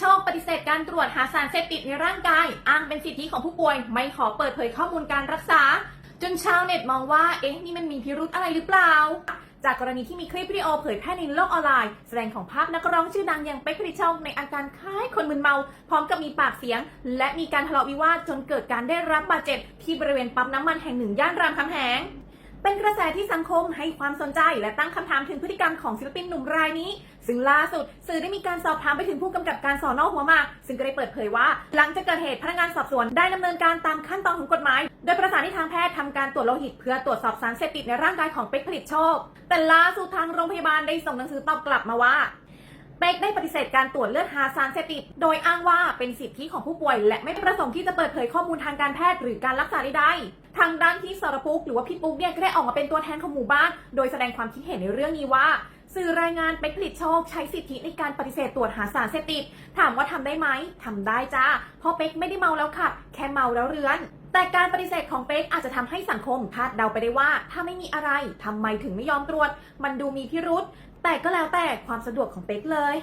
โชคปฏิเสธการตรวจหาสารเสพติดในร่างกาย อ้างเป็นสิทธิของผู้ป่วย ไม่ขอเปิดเผยข้อมูลการรักษา จนชาวเน็ตมองว่า เอ๊ะ นี่มันมีพิรุธอะไรหรือเปล่า จากกรณีที่มีคลิปวิดีโอเผยแพร่ในโลกออนไลน์ แสดงของภาพนักร้องชื่อดังอย่างเป๊กผลิตโชคในอาการคล้ายคนมึนเมา พร้อมกับมีปากเสียง และมีการทะเลาะวิวาทจนเกิดการได้รับบาดเจ็บที่บริเวณปั๊มน้ำมันแห่งหนึ่งย่านรามคำแหง เป็นกระแสที่สังคมให้ความสนใจและตั้งคำถามถึงพฤติกรรมของศิลปินหนุ่มรายนี้ ซึ่งล่าสุดสื่อได้มีการสอบถามไปถึงผู้กำกับการสอนอหัวมาก ซึ่งก็ได้เปิดเผยว่า หลังจากเกิดเหตุพนักงานสอบสวนได้ดำเนินการตามขั้นตอนของกฎหมาย โดยประสานให้ทางแพทย์ทำการตรวจโลหิต เพื่อตรวจสอบสารเสพติดในร่างกายของเป็กผลิตโชค แต่ล่าสุดทางโรงพยาบาลได้ส่งหนังสือตอบกลับมาว่า เป๊กได้ปฏิเสธการตรวจเลือดหาสารเสพติด โดยอ้างว่าเป็นสิทธิของผู้ป่วย และไม่ประสงค์ที่จะเปิดเผยข้อมูลทางการแพทย์หรือการรักษาใดๆทางด้านที่สรปุ๊กหรือว่าพี่ปุ๊กเนี่ยก็ได้ออกมาเป็นตัวแทนของหมู่บ้าน โดยแสดงความคิดเห็นในเรื่องนี้ว่า สื่อรายงานเป๊กผลิตโชคใช้สิทธิในการปฏิเสธตรวจหาสารเสพติด ถามว่าทำได้ไหมทำได้จ้า เพราะเป๊กไม่ได้เมาแล้วขับแค่เมาแล้วเรือน แต่การปฏิเสธของเป๊กอาจจะทำให้สังคมคาดเดาไปได้ว่า ถ้าไม่มีอะไรทำไมถึงไม่ยอมตรวจ มันดูมีพิรุษแต่ก็แล้วแต่ความสะดวกของเป๊กเลย